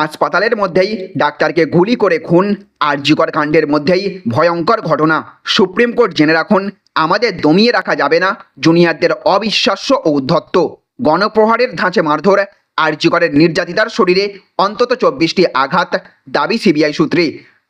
হাসপাতালের মধ্যেই ডাক্তারকে গুলি করে খুন আরজিকর কাণ্ডের মধ্যেই ভয়ঙ্কর ঘটনা। সুপ্রিম কোর্ট জেনে রাখুন, আমাদের দমিয়ে রাখা যাবে না, জুনিয়রদের অবিশ্বাস্য ও উদ্ধত্ত। গণপ্রহারের ধাঁচে মারধর আরজিকরের নির্যাতিতার শরীরে অন্তত চব্বিশটি আঘাত, দাবি সিবিআই সূত্রে।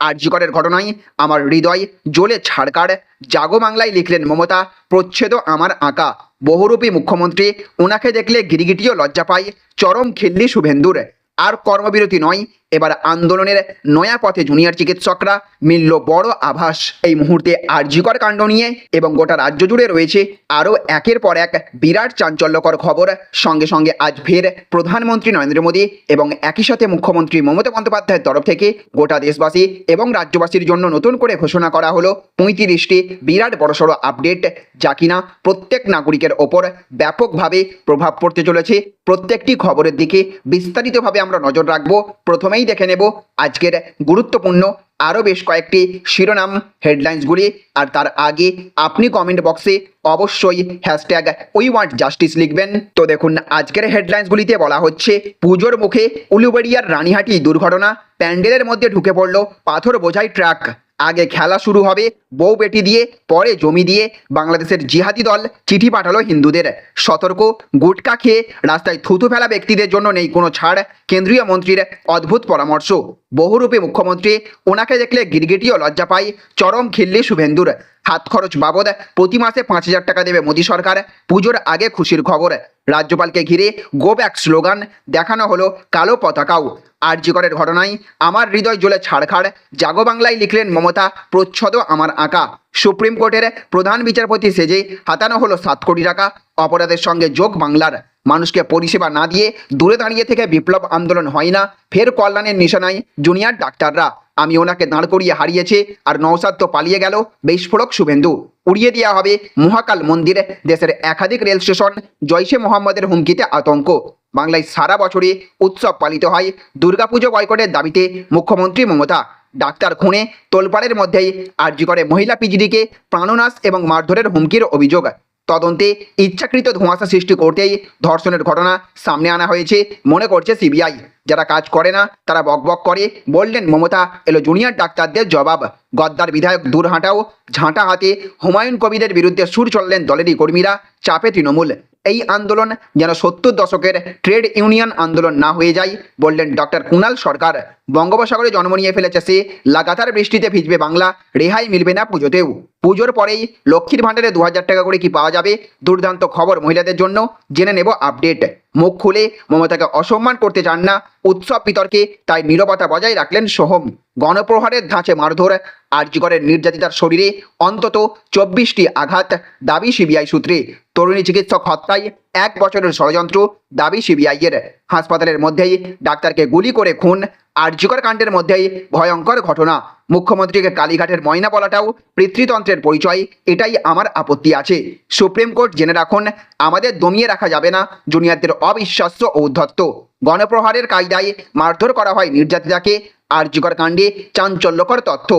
আরজিকরের ঘটনায় আমার হৃদয় জ্বলে ছাড়কার জাগো বাংলায় লিখলেন মমতা প্রচ্ছেদ আমার আঁকা। বহুরূপী মুখ্যমন্ত্রী ওনাকে দেখলে গিরিগিটিও লজ্জা পায়। চরম খিল্লি শুভেন্দুর। আর কর্মবিরতি নয় এবার আন্দোলনের নয়া পথে জুনিয়র চিকিৎসকরা মিলল বড় আভাস। এই মুহূর্তে আরজিকর কাণ্ড নিয়ে এবং গোটা রাজ্য জুড়ে রয়েছে আরও একের পর এক বিরাট চাঞ্চল্যকর খবর। সঙ্গে সঙ্গে আজ ফের প্রধানমন্ত্রী নরেন্দ্র মোদী এবং একই সাথে মুখ্যমন্ত্রী মমতা বন্দ্যোপাধ্যায়ের তরফ থেকে গোটা দেশবাসী এবং রাজ্যবাসীর জন্য নতুন করে ঘোষণা করা হলো পঁয়ত্রিশটি বিরাট বড়সড় আপডেট যা কিনা প্রত্যেক নাগরিকের ওপর ব্যাপকভাবে প্রভাব পড়তে চলেছে। প্রত্যেকটি খবরের দিকে বিস্তারিতভাবে আমরা নজর রাখব। প্রথমেই দেখে নেব আজকের গুরুত্বপূর্ণ আরও বেশ কয়েকটি শিরোনাম হেডলাইন্সগুলি আর তার আগে আপনি কমেন্ট বক্সে অবশ্যই হ্যাশট্যাগ উই ওয়ান্ট জাস্টিস লিখবেন। তো দেখুন, আজকের হেডলাইন্সগুলিতে বলা হচ্ছে, পুজোর মুখে উলুবেড়িয়ার রানীহাটি দুর্ঘটনা, প্যান্ডেলের মধ্যে ঢুকে পড়ল পাথর বোঝাই ট্রাক। আগে খেলা শুরু হবে বউ বেটি দিয়ে, পরে জমি দিয়ে। বাংলাদেশের জিহাদি দল চিঠি পাঠালো হিন্দুদের। সতর্ক, গুটকা খেয়ে রাস্তায় থুতু ফেলা ব্যক্তিদের জন্য নেই কোনো ছাড়। কেন্দ্রীয় মন্ত্রীর অদ্ভুত পরামর্শ। বহুরূপী মুখ্যমন্ত্রী, ওনাকে দেখলে গিরগিটিও লজ্জা পায়। চরম খিল্লি শুভেন্দুর। হাত খরচ বাবদ প্রতি মাসে পাঁচ হাজার টাকা দেবে মোদী সরকার। পুজোর আগে খুশির খবর। রাজ্যপালকে ঘিরে গো ব্যাক স্লোগান, দেখানো হলো কালো পতাকাও। আরজিকরের ঘটনায় আমার হৃদয় জ্বলে ছাড়খাড়। জাগো বাংলায় লিখলেন মমতা প্রচ্ছদ আমার আঁকা। সুপ্রিম কোর্টের প্রধান বিচারপতি সেজে হাতানো হলো সাত কোটি টাকা। অপরাধের সঙ্গে যোগ বাংলার। মানুষকে পরিষেবা না দিয়ে দূরে দাঁড়িয়ে থেকে বিপ্লব আন্দোলন হয় না। ফের কল্যাণের নিশানায় জুনিয়র ডাক্তাররা। আমি ওনাকে দাঁড় করিয়ে হারিয়েছে আর নৌসাদ তো পালিয়ে গেল। বিস্ফোরক শুভেন্দু। উড়িয়ে দেওয়া হবে মহাকাল মন্দির, দেশের একাধিক রেল স্টেশন জয়সে মোহাম্মদের হুমকিতে আতঙ্ক। বাংলায় সারা বছরে উৎসব পালিত হয়। দুর্গাপুজো বয়কটের দাবিতে মুখ্যমন্ত্রী মমতা। ডাক্তার খুনে, তোলপাড়ের মধ্যেই আর্জি করে মহিলা পিজিডিকে প্রাণনাশ এবং মারধরের হুমকির অভিযোগ। তদন্তে ইচ্ছাকৃত ধোঁয়াশা সৃষ্টি করতেই ধর্ষণের ঘটনা সামনে আনা হয়েছে, মনে করছে সিবিআই। যারা কাজ করে না, তারা বকবক করে। বললেন মমতা, এলো জুনিয়র ডাক্তারদের জবাব। গদ্দার বিধায়ক দূরহাঁটাও ঝাঁটা হাতে হুমায়ুন কবিরের বিরুদ্ধে সুর চললেন দলেরই কর্মীরা, চাপে তৃণমূল। এই আন্দোলন যেন সত্তর দশকের ট্রেড ইউনিয়ন আন্দোলন না হয়ে যায়, বললেন ডক্টর কুণাল সরকার। বঙ্গোপসাগরে জন্ম নিয়ে ফেলেছে সে, লাগাতার বৃষ্টিতে ভিজবে বাংলা, রেহাই মিলবে না পুজোতেও। পুজোর পরেই লক্ষ্মীর ভাণ্ডারে দু হাজার টাকা করে কি পাওয়া যাবে, দুর্দান্ত খবর মহিলাদের জন্য, জেনে নেব আপডেট। মুখ খুলে মমতাকে অসম্মান করতে চান না উৎসব বিতর্কে তাই নিরবতা বজায় রাখলেন সোহম। গণপ্রহারের ধাঁচে মারধর আর্যগড়ের নির্যাতিতার শরীরে অন্তত চব্বিশটি আঘাত, দাবি সিবিআই সূত্রে। তরুণী চিকিৎসক হত্যায় এক বছরের ষড়যন্ত্র দাবি সিবিআইয়ের। হাসপাতালের মধ্যেই ডাক্তারকে গুলি করে খুন আরজিকর কাণ্ডের মধ্যেই ভয়ঙ্কর ঘটনা। মুখ্যমন্ত্রীকে কালীঘাটের ময়না বলাটাও পিতৃতন্ত্রের পরিচয়, এটাই আমার আপত্তি আছে। সুপ্রিম কোর্ট জেনে রাখুন, আমাদের দমিয়ে রাখা যাবে না, জুনিয়রদের অবিশ্বাস্য ও উদ্ধত্ত। গণপ্রহারের কায়দায় মারধর করা হয় নির্যাতিতাকে আরজিকর কাণ্ডে চাঞ্চল্যকর তথ্য।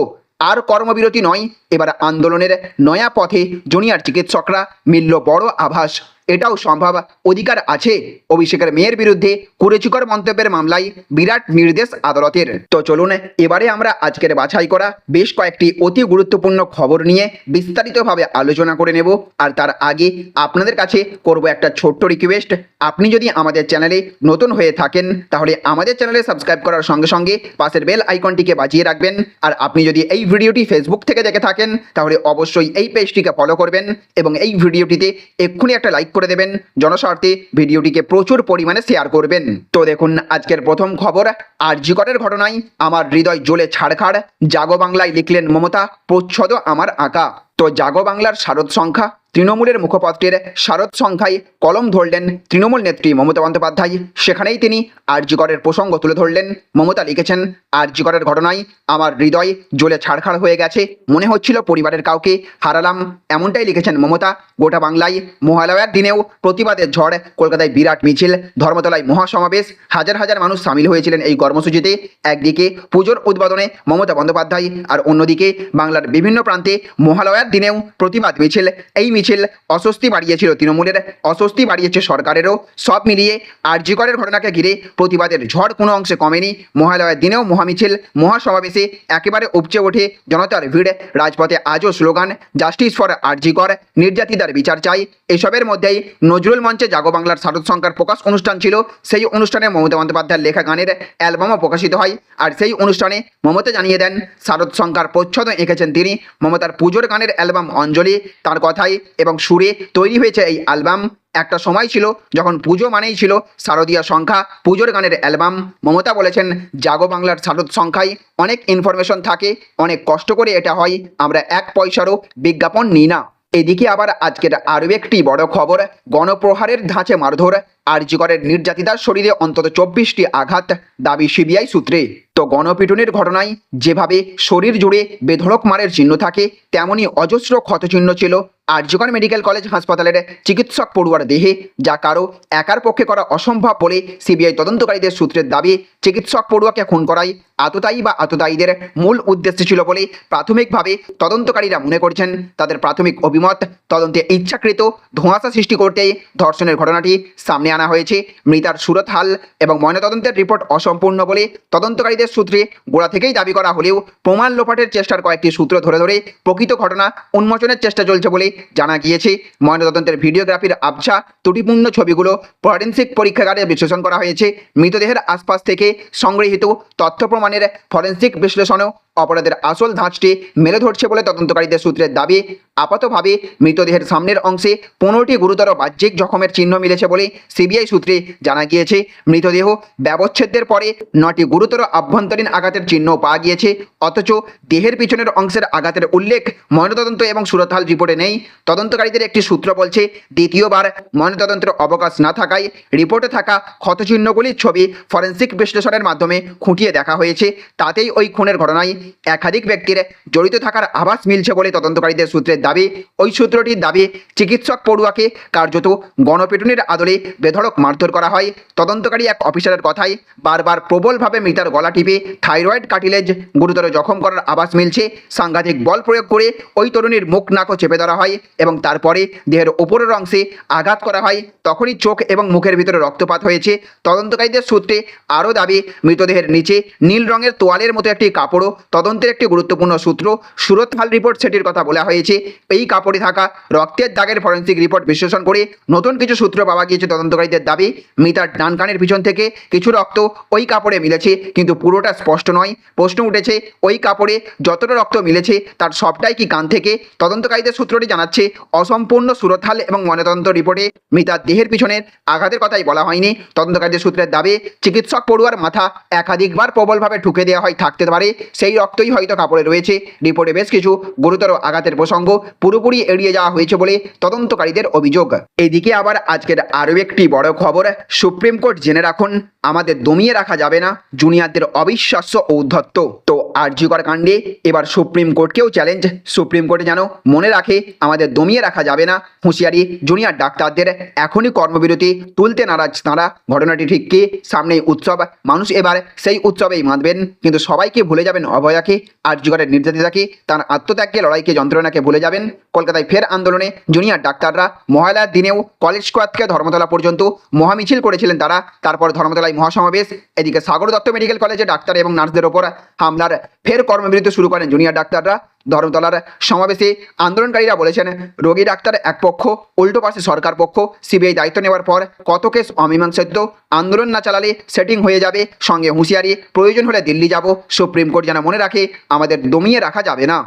আর কর্মবিরতি নয়। এবার আন্দোলনের নয়া পথে জুনিয়র চিকিৎসকরা মিলল বড় আভাস। এটাও সম্ভব অধিকার আছে। অভিষেকের মেয়ের বিরুদ্ধে কুরুচিকর মন্তব্যের মামলায় বিরাট নির্দেশ আদালতের। তো চলুন, এবারে আমরা আজকের বাছাই করা বেশ কয়েকটি অতি গুরুত্বপূর্ণ খবর নিয়ে বিস্তারিতভাবে আলোচনা করে নেব। আর তার আগে আপনাদের কাছে করব একটা ছোট্ট রিকোয়েস্ট আপনি যদি আমাদের চ্যানেলে নতুন হয়ে থাকেন, তাহলে আমাদের চ্যানেলে সাবস্ক্রাইব করার সঙ্গে সঙ্গে পাশের বেল আইকনটিকে বাজিয়ে রাখবেন। আর আপনি যদি এই ভিডিওটি ফেসবুক থেকে দেখে থাকেন, তাহলে অবশ্যই এই পেজটিকে ফলো করবেন এবং এই ভিডিওটিতে এক্ষুনি একটা লাইক দেবেন। জনস্বার্থে ভিডিওটিকে প্রচুর পরিমাণে শেয়ার করবেন। তো দেখুন, আজকের প্রথম খবর, আরজিকরের ঘটনায় আমার হৃদয় জ্বলে ছাড়খাড়। জাগো বাংলায় লিখলেন মমতা প্রচ্ছদ আমার আঁকা। তো জাগো বাংলার শারদ সংখ্যা তৃণমূলের মুখপাত্রের শারদ সংখ্যায় কলম ধরলেন তৃণমূল নেত্রী মমতা বন্দ্যোপাধ্যায়। সেখানেই তিনি আরজিকরের প্রসঙ্গ তুলে ধরলেন। মমতা লিখেছেন, আরজিকরের ঘটনায় আমার হৃদয় জ্বলে ছাড়খাড় হয়ে গেছে। মনে হচ্ছিল পরিবারের কাউকে হারালাম। এমনটাই লিখেছেন মমতা। গোটা বাংলায় মহালয়ার দিনেও প্রতিবাদের ঝড়, কলকাতায় বিরাট মিছিল, ধর্মতলায় মহাসমাবেশ, হাজার হাজার মানুষ সামিল হয়েছিলেন এই কর্মসূচিতে। একদিকে পুজোর উদ্বোধনে মমতা বন্দ্যোপাধ্যায় আর অন্যদিকে বাংলার বিভিন্ন প্রান্তে মহালয়ার দিনেও প্রতিবাদ মিছিল। এই মিছিল অস্বস্তি বাড়িয়েছিল তৃণমূলের, অস্বস্তি বাড়িয়েছে সরকারেরও। সব মিলিয়ে আরজিকরের ঘটনাকে ঘিরে প্রতিবাদের ঝড় কোনো অংশে কমেনি। মহালয়ার দিনেও মহামিছিল মহাসমাবেশে একেবারে উপচে ওঠে জনতার ভিড়। রাজপথে আজও স্লোগান, জাস্টিস ফর আরজিকর, নির্যাতিতার বিচার চাই। এসবের মধ্যেই নজরুল মঞ্চে জাগো বাংলার শারদ সংখ্যার প্রকাশ অনুষ্ঠান ছিল। সেই অনুষ্ঠানে মমতা বন্দ্যোপাধ্যায়ের লেখা গানের অ্যালবামও প্রকাশিত হয়। আর সেই অনুষ্ঠানে মমতা জানিয়ে দেন, শারদ সংখ্যার প্রচ্ছদ এঁকেছেন তিনি। মমতার পুজোর গানের অ্যালবাম অঞ্জলি। তার কথাই এবং সুরে তৈরি হয়েছে এই অ্যালবাম একটা সময় ছিল যখন পুজো মানেই ছিল শারদীয় সংখ্যা। পুজোর গানের অ্যালবাম মমতা বলেছেন, জাগো বাংলার শারদ সংখ্যায় অনেক ইনফরমেশন থাকে, অনেক কষ্ট করে এটা হয়, আমরা এক পয়সারও বিজ্ঞাপন নিই না। এদিকে আবার আজকের আরও একটি বড় খবর, গণপ্রহারের ধাঁচে মারধর। আরজিকরের নির্যাতিতার শরীরে অন্তত চব্বিশটি আঘাত, দাবি সিবিআই সূত্রে। তো গণপিটুনির ঘটনায় যেভাবে শরীর জুড়ে বেধড়ক মারের চিহ্ন থাকে তেমনি অজস্র ক্ষতচিহ্ন ছিল আরজিকর মেডিকেল কলেজ হাসপাতালের চিকিৎসক পড়ুয়ার দেহে, যা কারও একার পক্ষে করা অসম্ভব বলে সিবিআই তদন্তকারীদের সূত্রের দাবি, চিকিৎসক পড়ুয়াকে খুন করাই আততায়ী বা আততায়ীদের মূল উদ্দেশ্য ছিল বলে প্রাথমিকভাবে তদন্তকারীরা মনে করছেন। তাদের প্রাথমিক অভিমত, তদন্তে ইচ্ছাকৃত ধোঁয়াশা সৃষ্টি করতেই ধর্ষণের ঘটনাটি সামনে আনা হয়েছে। মৃতার সুরত হাল এবং ময়নাতদন্তের রিপোর্ট অসম্পূর্ণ বলে তদন্তকারীদের সূত্রে গোড়া থেকেই দাবি করা হলেও প্রমাণ লোপাটের চেষ্টার কয়েকটি সূত্র ধরে ধরে প্রকৃত ঘটনা উন্মোচনের চেষ্টা চলছে বলে জানা গিয়েছে। ময়নাতদন্তের ভিডিওগ্রাফির আবছা ত্রুটিপূর্ণ ছবিগুলো ফরেন্সিক পরীক্ষাগারে বিশ্লেষণ করা হয়েছে। মৃতদেহের আশপাশ থেকে সংগৃহীত তথ্য প্রমাণের ফরেন্সিক বিশ্লেষণেও অপরাধের আসল ধাঁচটি মেলে ধরছে বলে তদন্তকারীদের সূত্রের দাবি। আপাতভাবে মৃতদেহের সামনের অংশে পনেরোটি গুরুতর বাহ্যিক জখমের চিহ্ন মিলেছে বলে সিবিআই সূত্রে জানা গিয়েছে। মৃতদেহ ব্যবচ্ছেদের পরে নটি গুরুতর আভ্যন্তরীণ আঘাতের চিহ্ন পাওয়া গিয়েছে, অথচ দেহের পিছনের অংশের আঘাতের উল্লেখ ময়নাতদন্ত এবং সুরতহাল রিপোর্টে নেই। তদন্তকারীদের একটি সূত্র বলছে, দ্বিতীয়বার ময়নাতদন্তের অবকাশ না থাকায় রিপোর্টে থাকা ক্ষতচিহ্নগুলির ছবি ফরেন্সিক বিশ্লেষণের মাধ্যমে খুঁটিয়ে দেখা হয়েছে। তাতেই ওই খুনের ঘটনায় একাধিক ব্যক্তির জড়িত থাকার আভাস মিলছে বলে তদন্তকারীদের সূত্রের দাবি। ওই সূত্রটির দাবি, চিকিৎসক পড়ুয়াকে কার্যত গণপিটুনির আদলে বেধড়ক মারধর করা হয়। তদন্তকারী এক অফিসারের কথায় বারবার প্রবলভাবে মৃতার গলা টিপে থাইরয়েড কাটিলেজ গুরুতর জখম করার আভাস মিলছে। সাংঘাতিক বল প্রয়োগ করে ওই তরুণীর মুখ নাকও চেপে ধরা হয় এবং তারপরে দেহের ওপরের অংশে আঘাত করা হয়। তখনই চোখ এবং মুখের ভিতরে রক্তপাত হয়েছে। তদন্তকারীদের সূত্রে আরও দাবি, মৃতদেহের নিচে নীল রঙের তোয়ালের মতো একটি কাপড়ও তদন্তের একটি গুরুত্বপূর্ণ সূত্র সুরত হাল রিপোর্ট সেটির কথা বলা হয়েছে। এই কাপড়ে থাকা রক্তের দাগের ফরেন্সিক রিপোর্ট বিশ্লেষণ করে নতুন কিছু সূত্র পাওয়া গিয়েছে তদন্তকারীদের দাবি, মিতার ডান কানের পিছন থেকে কিছু রক্ত ওই কাপড়ে মিলেছে, কিন্তু পুরোটা স্পষ্ট নয়। প্রশ্ন উঠেছে, ওই কাপড়ে যতটা রক্ত মিলেছে, তার সবটাই কি কান থেকে? তদন্তকারীদের সূত্রটি জানাচ্ছে, অসম্পূর্ণ সুরতহাল এবং ময়নাতদন্ত রিপোর্টে মিতার দেহের পিছনের আঘাতের কথাই বলা হয়নি। তদন্তকারীদের সূত্রের দাবি, চিকিৎসক পড়ুয়ার মাথা একাধিকবার প্রবলভাবে ঠুকে দেওয়া হয়, থাকতে পারে। সেই রক্তই হয়তো কাপড়ে রয়েছে। রিপোর্টে বেশ কিছু গুরুতর আঘাতের প্রসঙ্গ পুরোপুরি এড়িয়ে যাওয়া হয়েছে বলে তদন্তকারীদের অভিযোগ। এদিকে আবার আজকের আরও একটি বড় খবর, সুপ্রিম কোর্ট জেনে রাখুন, আমাদের দমিয়ে রাখা যাবে না, জুনিয়রদের অবিশ্বাস্য ঔদ্ধত্য তো আরজিকর কাণ্ডে এবার সুপ্রিম কোর্টকেও চ্যালেঞ্জ, সুপ্রিম কোর্টে যেন মনে রাখে, আমাদের দমিয়ে রাখা যাবে না, হুঁশিয়ারি জুনিয়র ডাক্তারদের, এখনই কর্মবিরতি তুলতে নারাজ তাঁরা। ঘটনাটি ঠিক কি? সামনেই উৎসব, মানুষ এবার সেই উৎসবেই মাতবেন কিন্তু সবাইকে ভুলে যাবেন অভয়াকে আরজিকরের নির্যাতিতাকে, তার আত্মত্যাগকে, লড়াইকে, যন্ত্রণাকে ভুলে যাবেন। কলকাতায় ফের আন্দোলনে জুনিয়র ডাক্তাররা মহালয়ার দিনেও কলেজ স্কোয়ার থেকে ধর্মতলা পর্যন্ত মহামিছিল করেছিলেন তারা। তারপর ধর্মতলায় মহাসমাবেশ, এদিকে সাগর দত্ত মেডিকেল কলেজে ডাক্তার এবং নার্সদের ওপর হামলার ফের কর্মবিরতি শুরু করেন জুনিয়র ডাক্তাররা। ধর্মতলার সমাবেশে আন্দোলনকারীরা বলেছেন, রোগী, ডাক্তার এক পক্ষ, উল্টো পাশে সরকার পক্ষ। সিবিআই দায়িত্ব নেওয়ার পর কত কেস অমীমাংসিত? আন্দোলন না চালালে সেটিং হয়ে যাবে। সঙ্গে হুঁশিয়ারি, প্রয়োজন হলে দিল্লি যাব। সুপ্রিম কোর্ট যেন মনে রাখে, আমাদের দমিয়ে রাখা যাবে না।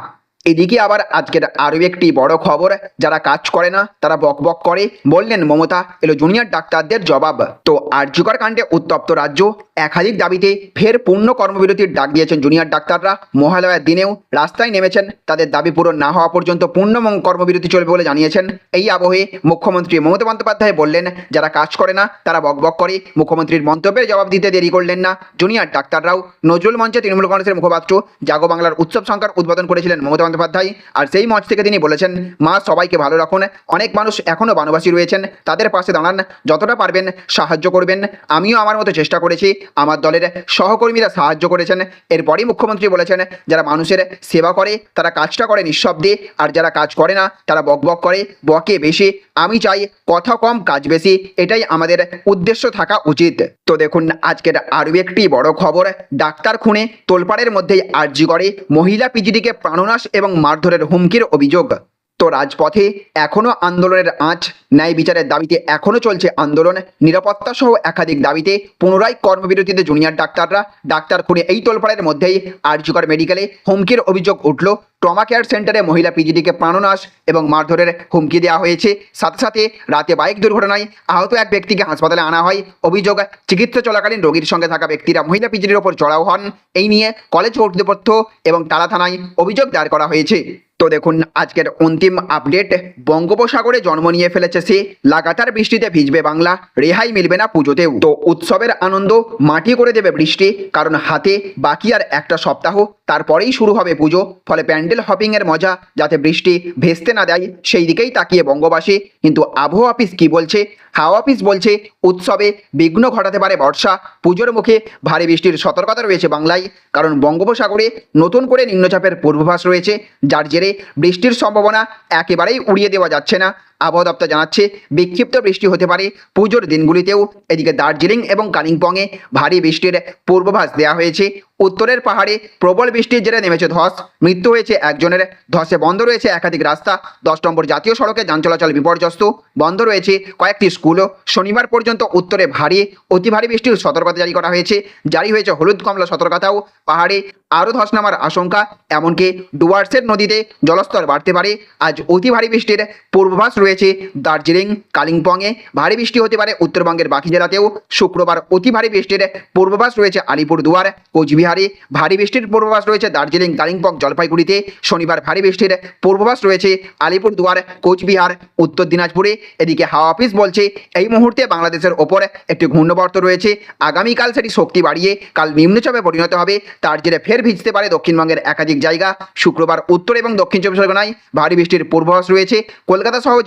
এদিকে আবার আজকের আরও একটি বড় খবর, যারা কাজ করে না, তারা বক বক করে। বললেন মমতা, এলো জুনিয়র ডাক্তারদের জবাব। তো আর্যকর কাণ্ডে উত্তপ্ত রাজ্য একাধিক দাবিতে ফের পূর্ণ কর্মবিরতির ডাক দিয়েছেন জুনিয়র ডাক্তাররা। মহালয়ার দিনেও রাস্তায় নেমেছেন। তাদের দাবি পূরণ না হওয়া পর্যন্ত পূর্ণ কর্মবিরতি চলবে বলে জানিয়েছেন। এই আবহে মুখ্যমন্ত্রী মমতা বন্দ্যোপাধ্যায় বললেন, যারা কাজ করে না, তারা বক বক করে। মুখ্যমন্ত্রীর মন্তব্যের জবাব দিতে দেরি করলেন না জুনিয়র ডাক্তাররাও। নজরুল মঞ্চে তৃণমূল কংগ্রেসের মুখপাত্র জাগো বাংলার উৎসব সংখ্যার উদ্বোধন করেছিলেন মমতা বন্দ্যোপাধ্যায়। আর সেই মঞ্চ থেকে তিনি বলেছেন, মা, সবাইকে ভালো রাখুন। অনেক মানুষ এখনও বানবাসী রয়েছেন। তাদের পাশে দাঁড়ান। যতটা পারবেন সাহায্য করবেন। আমিও আমার মতো চেষ্টা করেছি। আমার দলের সহকর্মীরা সাহায্য করেছেন। এরপরই মুখ্যমন্ত্রী বলেছেন, যারা মানুষের সেবা করে, তারা কাজটা করে নিঃশব্দে, আর যারা কাজ করে না, তারা বকবক করে, বকে বেশি। আমি চাই কথা কম, কাজ বেশি, এটাই আমাদের উদ্দেশ্য থাকা উচিত। তো দেখুন, আজকের আরও একটি বড় খবর, ডাক্তার খুনে তোলপাড়ের মধ্যেই আর্জি করে মহিলা পিজিডিকে প্রাণনাশ এবং মারধরের হুমকির অভিযোগ। তো রাজপথে এখনও আন্দোলনের আঁচ, ন্যায় বিচারের দাবিতে এখনও চলছে আন্দোলন, নিরাপত্তা সহ একাধিক দাবিতে পুনরায় কর্মবিরতিতে জুনিয়র ডাক্তাররা। ডাক্তার খুনে এই তোলপাড়ের মধ্যেই আর্যকর মেডিকেলে হুমকির অভিযোগ উঠল। ট্রমা কেয়ার সেন্টারে মহিলা পিজিডিকে প্রাণনাশ এবং মারধরের হুমকি দেওয়া হয়েছে। সাথে সাথে রাতে বাইক দুর্ঘটনায় আহত এক ব্যক্তিকে হাসপাতালে আনা হয়। অভিযোগ, চিকিৎসা চলাকালীন রোগীর সঙ্গে থাকা ব্যক্তিরা মহিলা পিজিডির ওপর চড়াও হন। এই নিয়ে কলেজ কর্তৃপক্ষ এবং টালা থানায় অভিযোগ দায়ের করা হয়েছে। তো দেখুন, আজকের অন্তিম আপডেট বঙ্গোপসাগরে জন্ম নিয়ে ফেলেছে সে। লাগাতার বৃষ্টিতে ভিজবে বাংলা, রেহাই মিলবে না পুজোতেও। তো উৎসবের আনন্দ মাটি করে দেবে বৃষ্টি, কারণ হাতে বাকি আর একটা সপ্তাহ, তারপরেই শুরু হবে পুজো। ফলে প্যান্ডেল হপিং এর মজা, যাতে বৃষ্টি ভেস্তে না দেয়, সেই দিকেই তাকিয়ে বঙ্গবাসী। কিন্তু আবহাওয়া অফিস কি বলছে? হাওয়া অফিস বলছে, উৎসবে বিঘ্ন ঘটাতে পারে বর্ষা। পুজোর মুখে ভারী বৃষ্টির সতর্কতা রয়েছে বাংলায়, কারণ বঙ্গোপসাগরে নতুন করে নিম্নচাপের পূর্বাভাস রয়েছে, যার জেরে বৃষ্টির সম্ভাবনা একেবারেই উড়িয়ে দেওয়া যাচ্ছে না। আবহাওয়া দপ্তর জানাচ্ছে, বিক্ষিপ্ত বৃষ্টি হতে পারে। পুজোর দিনগুলিতেও এদিকে দার্জিলিং এবং কালিম্পংয়ে ভারী বৃষ্টির পূর্বাভাস দেওয়া হয়েছে। উত্তরের পাহাড়ে প্রবল বৃষ্টির জেরে নেমেছে ধস। মৃত্যু হয়েছে একজনের। ধসে বন্ধ রয়েছে একাধিক রাস্তা। দশ নম্বর জাতীয় সড়কে যান চলাচল বিপর্যস্ত। বন্ধ রয়েছে কয়েকটি স্কুলও। শনিবার পর্যন্ত উত্তরে ভারী, অতি ভারী বৃষ্টির সতর্কতা জারি করা হয়েছে। জারি হয়েছে হলুদ কমলা সতর্কতাও। পাহাড়ে আরও ধস নামার আশঙ্কা। এমনকি ডুয়ার্সের নদীতে জলস্তর বাড়তে পারে। আজ অতি ভারী বৃষ্টির পূর্বাভাস রয়েছে। দার্জিলিং, কালিম্পংয়ে ভারী বৃষ্টি হতে পারে। উত্তরবঙ্গের বাকি জেলাতেও শুক্রবার অতি ভারী বৃষ্টির পূর্বাভাস রয়েছে আলিপুরদুয়ার কোচবিহারে। ভারী বৃষ্টির পূর্বাভাস রয়েছে দার্জিলিং, কালিম্পং, জলপাইগুড়িতে। শনিবার ভারী বৃষ্টির পূর্বাভাস রয়েছে আলিপুরদুয়ার কোচবিহার, উত্তর দিনাজপুরে। এদিকে হাওয়া অফিস বলছে, এই মুহূর্তে বাংলাদেশের ওপর একটি ঘূর্ণবর্ত রয়েছে। আগামীকাল সেটি শক্তি বাড়িয়ে কাল নিম্নচাপে পরিণত হবে। তার জেরে ফের ভিজতে পারে দক্ষিণবঙ্গের একাধিক জায়গা। শুক্রবার উত্তর এবং দক্ষিণ চব্বিশ পরগনায় ভারী বৃষ্টির পূর্বাভাস রয়েছে। কলকাতা সহ